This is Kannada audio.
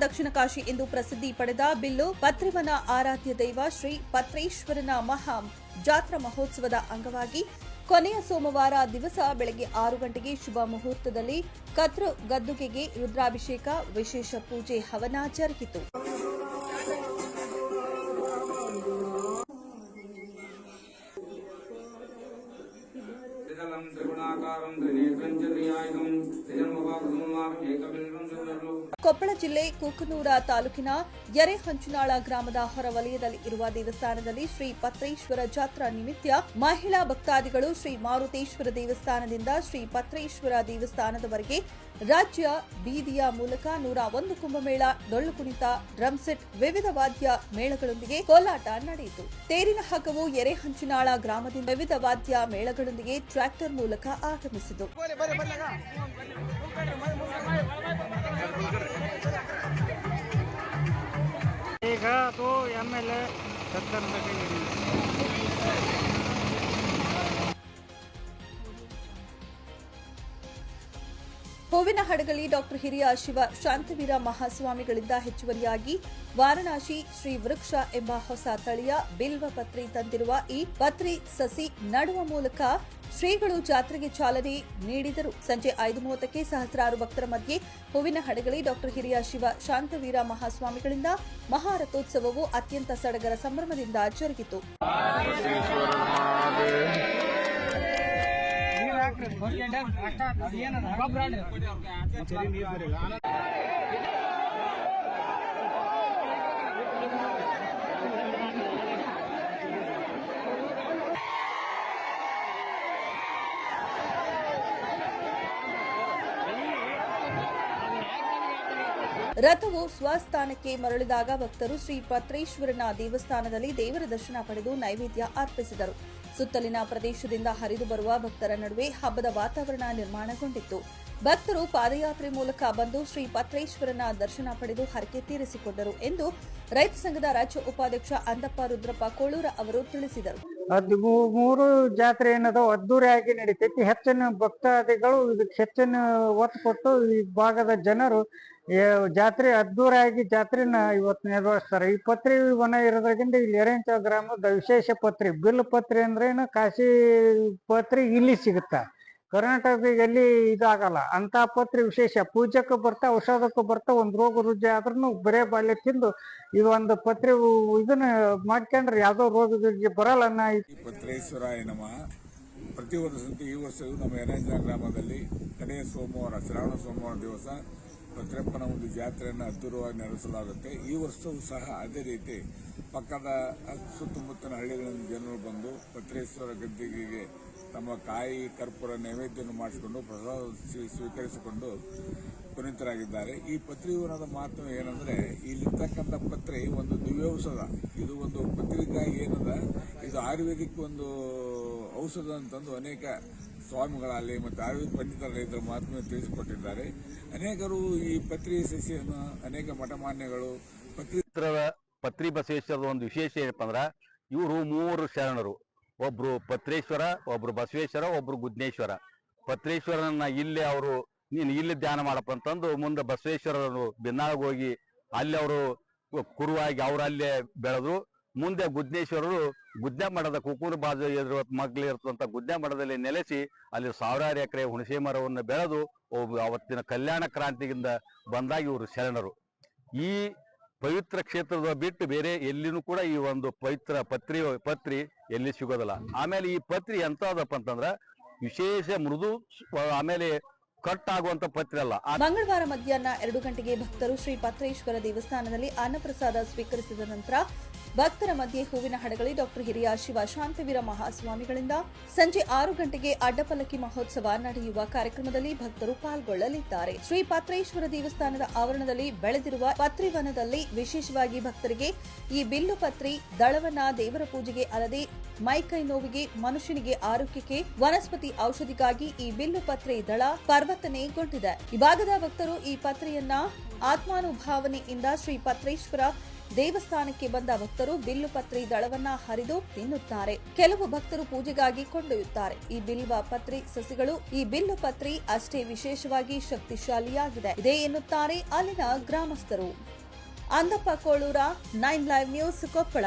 ದಕ್ಷಿಣ ಕಾಶಿ ಎಂದು ಪ್ರಸಿದ್ಧಿ ಪಡೆದ ಬಿಲ್ಲು ಪತ್ರಿವನ ಆರಾಧ್ಯ ದೈವ ಶ್ರೀ ಪತ್ರೇಶ್ವರನ ಮಹಾ ಜಾತ್ರಾ ಮಹೋತ್ಸವದ ಅಂಗವಾಗಿ ಕೊನೆಯ ಸೋಮವಾರ ದಿವಸ ಬೆಳಗ್ಗೆ ಆರು ಗಂಟೆಗೆ ಶುಭ ಮುಹೂರ್ತದಲ್ಲಿ ಕತ್ರ ಗದ್ದುಗೆಗೆ ರುದ್ರಾಭಿಷೇಕ, ವಿಶೇಷ ಪೂಜೆ, ಹವನ ಜರುಗಿತು. ಕೊಪ್ಪಳ ಜಿಲ್ಲೆ ಕುಕನೂರ ತಾಲೂಕಿನ ಯರೆಹಂಚನಾಳ ಗ್ರಾಮದ ಹೊರವಲಯದಲ್ಲಿ ಇರುವ ದೇವಸ್ಥಾನದಲ್ಲಿ ಶ್ರೀ ಪತ್ರೇಶ್ವರ ಜಾತ್ರಾ ನಿಮಿತ್ತ ಮಹಿಳಾ ಭಕ್ತಾದಿಗಳು ಶ್ರೀ ಮಾರುತೇಶ್ವರ ದೇವಸ್ಥಾನದಿಂದ ಶ್ರೀ ಪತ್ರೇಶ್ವರ ದೇವಸ್ಥಾನದವರೆಗೆ ರಾಜ್ಯ ಬೀದಿಯ ಮೂಲಕ ನೂರ ಒಂದು ಕುಂಭಮೇಳ ಡೊಳ್ಳು ಕುಣಿತ ಡ್ರಮ್ಸೆಟ್, ವಿವಿಧ ವಾದ್ಯ ಮೇಳಗಳೊಂದಿಗೆ ಕೋಲಾಟ ನಡೆಯಿತು. ತೇರಿನ ಹಗ್ಗವು ಎರೆಹಂಚಿನಾಳ ಗ್ರಾಮದಿಂದ ವಿವಿಧ ವಾದ್ಯ ಮೇಳಗಳೊಂದಿಗೆ ಟ್ರ್ಯಾಕ್ಟರ್ ಮೂಲಕ ಆಗಮಿಸಿತು. तो एम एल ए सत्तर ಹೂವಿನ ಹಡಗಲಿ ಡಾಕ್ಟರ್ ಹಿರಿಯ ಶಿವ ಶಾಂತವೀರ ಮಹಾಸ್ವಾಮಿಗಳಿಂದ ಹೆಚ್ಚುವರಿಯಾಗಿ ವಾರಣಾಸಿ ಶ್ರೀ ವೃಕ್ಷ ಎಂಬ ಹೊಸ ತಳಿಯ ಬಿಲ್ವ ಪತ್ರಿ ತಂದಿರುವ ಈ ಪತ್ರಿ ಸಸಿ ನಡುವ ಮೂಲಕ ಶ್ರೀಗಳು ಜಾತ್ರೆಗೆ ಚಾಲನೆ ನೀಡಿದರು. ಸಂಜೆ ಐದು ಮೂವತ್ತಕ್ಕೆ ಸಹಸ್ರಾರು ಭಕ್ತರ ಮಧ್ಯೆ ಹೂವಿನ ಹಡಗಲಿ ಡಾಕ್ಟರ್ ಹಿರಿಯ ಶಿವ ಶಾಂತವೀರ ಮಹಾಸ್ವಾಮಿಗಳಿಂದ ಮಹಾರಥೋತ್ಸವವು ಅತ್ಯಂತ ಸಡಗರ ಸಂಭ್ರಮದಿಂದ ಜರುಗಿತು. ಗೊಬ್ಬರ ರಥವು ಸ್ವಸ್ಥಾನಕ್ಕೆ ಮರಳಿದಾಗ ಭಕ್ತರು ಶ್ರೀ ಪತ್ರೇಶ್ವರನ ದೇವಸ್ಥಾನದಲ್ಲಿ ದೇವರ ದರ್ಶನ ಪಡೆದು ನೈವೇದ್ಯ ಅರ್ಪಿಸಿದರು. ಸುತ್ತಲಿನ ಪ್ರದೇಶದಿಂದ ಹರಿದು ಬರುವ ಭಕ್ತರ ನಡುವೆ ಹಬ್ಬದ ವಾತಾವರಣ ನಿರ್ಮಾಣಗೊಂಡಿತ್ತು. ಭಕ್ತರು ಪಾದಯಾತ್ರೆ ಮೂಲಕ ಬಂದು ಶ್ರೀ ಪತ್ರೇಶ್ವರನ ದರ್ಶನ ಪಡೆದು ಹರಕೆ ತೀರಿಸಿಕೊಂಡರು ಎಂದು ರೈತ ಸಂಘದ ರಾಜ್ಯ ಉಪಾಧ್ಯಕ್ಷ ಅಂದಪ್ಪ ರುದ್ರಪ್ಪ ಕೋಳೂರ ಅವರು ತಿಳಿಸಿದರು. ಹದಿಮೂರು ಜಾತ್ರೆ ಏನದ ಅದ್ದೂರಿಯಾಗಿ ನಡೀತೈತಿ. ಹೆಚ್ಚಿನ ಭಕ್ತಾದಿಗಳು ಇದಕ್ಕೆ ಹೆಚ್ಚಿನ ಒತ್ತು ಕೊಟ್ಟು ಈ ಭಾಗದ ಜನರು ಜಾತ್ರೆ ಅದ್ದೂರಿಯಾಗಿ ಜಾತ್ರೆನ ಇವತ್ತು ನಿರ್ವಹಿಸ್ತಾರೆ ಈ ಪತ್ರಿ ವನ ಇರೋದ್ರಿಂದ ಇಲ್ಲಿ ಎರೆಂಚ ಗ್ರಾಮದ ವಿಶೇಷ ಪತ್ರಿ, ಬಿಲ್ ಪತ್ರಿ ಅಂದ್ರೇನು ಕಾಶಿ ಪತ್ರಿ ಇಲ್ಲಿ ಸಿಗುತ್ತ? ಕರ್ನಾಟಕದಾಗ ಎಲ್ಲಿ ಇದಾಗಲ್ಲ. ಅಂತ ಪತ್ರೆ ವಿಶೇಷ. ಪೂಜಕ್ಕೂ ಬರ್ತಾ, ಔಷಧಕ್ಕೂ ಬರ್ತಾ, ಒಂದು ರೋಗ ರುಜಿ ಆದ್ರೂ ಬರೇ ಬಾಲ್ಯ ತಿಂದು ಇದು ಒಂದು ಪತ್ರಿ ಇದನ್ನ ಮಾಡ್ಕೊಂಡ್ರೆ ಯಾವ್ದೋ ರೋಗ ರುಜಿ ಬರಲ್ಲ ಈ ನಮಃ, ಪ್ರತಿ ವರ್ಷದಂತೆ ಈ ವರ್ಷವೂ ನಮ್ಮ ಎನಂಜ ಗ್ರಾಮದಲ್ಲಿ ಕಡೆಯ ಸೋಮವಾರ, ಶ್ರಾವಣ ಸೋಮವಾರ ದಿವಸ ಪತ್ರೆಪ್ಪನ ಒಂದು ಜಾತ್ರೆಯನ್ನು ಅದ್ದೂರವಾಗಿ ನಡೆಸಲಾಗುತ್ತೆ. ಈ ವರ್ಷವೂ ಸಹ ಅದೇ ರೀತಿ ಪಕ್ಕದ ಸುತ್ತಮುತ್ತಲಿನ ಹಳ್ಳಿಗಳಿಂದ ಜನರು ಬಂದು ಪತ್ರೇಶ್ವರ ಗದ್ದಿಗೆಗೆ ತಮ್ಮ ಕಾಯಿ ಕರ್ಪೂರ ನೈವೇದ್ಯವನ್ನು ಮಾಡಿಸಿಕೊಂಡು ಪ್ರಸಾದ ಸ್ವೀ- ಸ್ವೀಕರಿಸಿಕೊಂಡು ಪುನೀತರಾಗಿದ್ದಾರೆ. ಈ ಪತ್ರಿವನದ ಮಾತು ಏನಂದ್ರೆ, ಇಲ್ಲಿರ್ತಕ್ಕಂಥ ಪತ್ರಿ ಒಂದು ದಿವ್ಯೌಷಧ. ಇದು ಒಂದು ಪತ್ರಿಕಾಯಿ ಏನದ, ಇದು ಆಯುರ್ವೇದಿಕ್ ಒಂದು ಔಷಧ ಅಂತಂದು ಅನೇಕ ಸ್ವಾಮಿಗಳಲ್ಲಿ ಮತ್ತು ಆಯುರ್ವೇದ ಪಂಡಿತರ ರೈತರ ಮಹಾತ್ಮೆ ತಿಳಿಸಿಕೊಟ್ಟಿದ್ದಾರೆ. ಅನೇಕರು ಈ ಪತ್ರಿ ಸಸ್ಯವನ್ನು ಅನೇಕ ಮಠಮಾನ್ಯಗಳು ಪತ್ರಿ ಪತ್ರಿ ಬಸವೇಶ್ವರದ ಒಂದು ವಿಶೇಷ ಏನಪ್ಪ ಅಂದ್ರೆ ಇವರು ಮೂವರು ಶರಣರು. ಒಬ್ರು ಪತ್ರೇಶ್ವರ, ಒಬ್ರು ಬಸವೇಶ್ವರ, ಒಬ್ರು ಗುದ್ನೇಶ್ವರ. ಪತ್ರೇಶ್ವರನ ಇಲ್ಲೇ ಅವರು, ನೀನು ಇಲ್ಲಿ ಧ್ಯಾನ ಮಾಡಪ್ಪ ಅಂತಂದು ಮುಂದೆ ಬಸವೇಶ್ವರರು ಬಿನ್ನಾಳಗ್ ಹೋಗಿ ಅಲ್ಲಿ ಅವರು ಕುರುವಾಗಿ ಅವ್ರು ಅಲ್ಲೇ ಬೆಳೆದು ಮುಂದೆ ಗುದ್ನೇಶ್ವರರು ಗುದ್ದೆ ಮಠದ ಕುಕೂರು ಬಾಜು ಎದುರು ಮಗ್ಲಿ ಇರ್ತಂತ ಗುದ್ದೆ ಮಠದಲ್ಲಿ ನೆಲೆಸಿ ಅಲ್ಲಿ ಸಾವಿರಾರು ಎಕರೆ ಹುಣಸೆ ಮರವನ್ನು ಬೆಳೆದು ಅವತ್ತಿನ ಕಲ್ಯಾಣ ಕ್ರಾಂತಿಯಿಂದ ಬಂದಾಗ ಇವರು ಶರಣರು. ಈ ಪವಿತ್ರ ಕ್ಷೇತ್ರದ ಬಿಟ್ಟು ಬೇರೆ ಎಲ್ಲಿನೂ ಕೂಡ ಈ ಒಂದು ಪವಿತ್ರ ಪತ್ರಿ ಪತ್ರಿ ಎಲ್ಲಿ ಸಿಗೋದಿಲ್ಲ. ಆಮೇಲೆ ಈ ಪತ್ರಿ ಎಂತದಪ್ಪ ಅಂತಂದ್ರ ವಿಶೇಷ ಮೃದು ಆಮೇಲೆ ಕಟ್ ಆಗುವಂತ ಪತ್ರಿ ಅಲ್ಲ. ಮಂಗಳವಾರ ಮಧ್ಯಾಹ್ನ ಎರಡು ಗಂಟೆಗೆ ಭಕ್ತರು ಶ್ರೀ ಪತ್ರೇಶ್ವರ ದೇವಸ್ಥಾನದಲ್ಲಿ ಅನ್ನಪ್ರಸಾದ ಸ್ವೀಕರಿಸಿದ ನಂತರ ಭಕ್ತರ ಮಧ್ಯೆ ಹೂವಿನ ಹಡಗಳಿ ಡಾಕ್ಟರ್ ಹಿರಿಯ ಶಿವ ಶಾಂತವೀರ ಮಹಾಸ್ವಾಮಿಗಳಿಂದ ಸಂಜೆ ಆರು ಗಂಟೆಗೆ ಅಡ್ಡಪಲ್ಲಕ್ಕಿ ಮಹೋತ್ಸವ ನಡೆಯುವ ಕಾರ್ಯಕ್ರಮದಲ್ಲಿ ಭಕ್ತರು ಪಾಲ್ಗೊಳ್ಳಲಿದ್ದಾರೆ. ಶ್ರೀ ಪತ್ರೇಶ್ವರ ದೇವಸ್ಥಾನದ ಆವರಣದಲ್ಲಿ ಬೆಳೆದಿರುವ ಪತ್ರಿವನದಲ್ಲಿ ವಿಶೇಷವಾಗಿ ಭಕ್ತರಿಗೆ ಈ ಬಿಲ್ಲು ಪತ್ರಿ, ದಳವನ್ನ ದೇವರ ಪೂಜೆಗೆ ಅಲ್ಲದೆ ಮೈಕೈ ನೋವಿಗೆ, ಮನುಷ್ಯನಿಗೆ ಆರೋಗ್ಯಕ್ಕೆ ವನಸ್ಪತಿ ಔಷಧಿಗಾಗಿ ಈ ಬಿಲ್ಲು ಪತ್ರೆ ದಳ ಪರ್ವತನೆಗೊಂಡಿದೆ ಈ ಭಾಗದ ಭಕ್ತರು ಈ ಪತ್ರೆಯನ್ನ ಆತ್ಮಾನುಭಾವನೆಯಿಂದ ಶ್ರೀ ಪತ್ರೇಶ್ವರ ದೇವಸ್ಥಾನಕ್ಕೆ ಬಂದ ಭಕ್ತರು ಬಿಲ್ಲು ಪತ್ರಿ ದಳವನ್ನ ಹರಿದು ತಿನ್ನುತ್ತಾರೆ. ಕೆಲವು ಭಕ್ತರು ಪೂಜೆಗಾಗಿ ಕೊಂಡೊಯ್ಯುತ್ತಾರೆ. ಈ ಬಿಲ್ವ ಪತ್ರಿ ಸಸಿಗಳು, ಈ ಬಿಲ್ಲು ಪತ್ರಿ ಅಷ್ಟೇ ವಿಶೇಷವಾಗಿ ಶಕ್ತಿಶಾಲಿಯಾಗಿದೆ. ಇದೆ ಎನ್ನುತ್ತಾರೆ ಅಲ್ಲಿನ ಗ್ರಾಮಸ್ಥರು. Andappa Kolura, nine live news Koppal.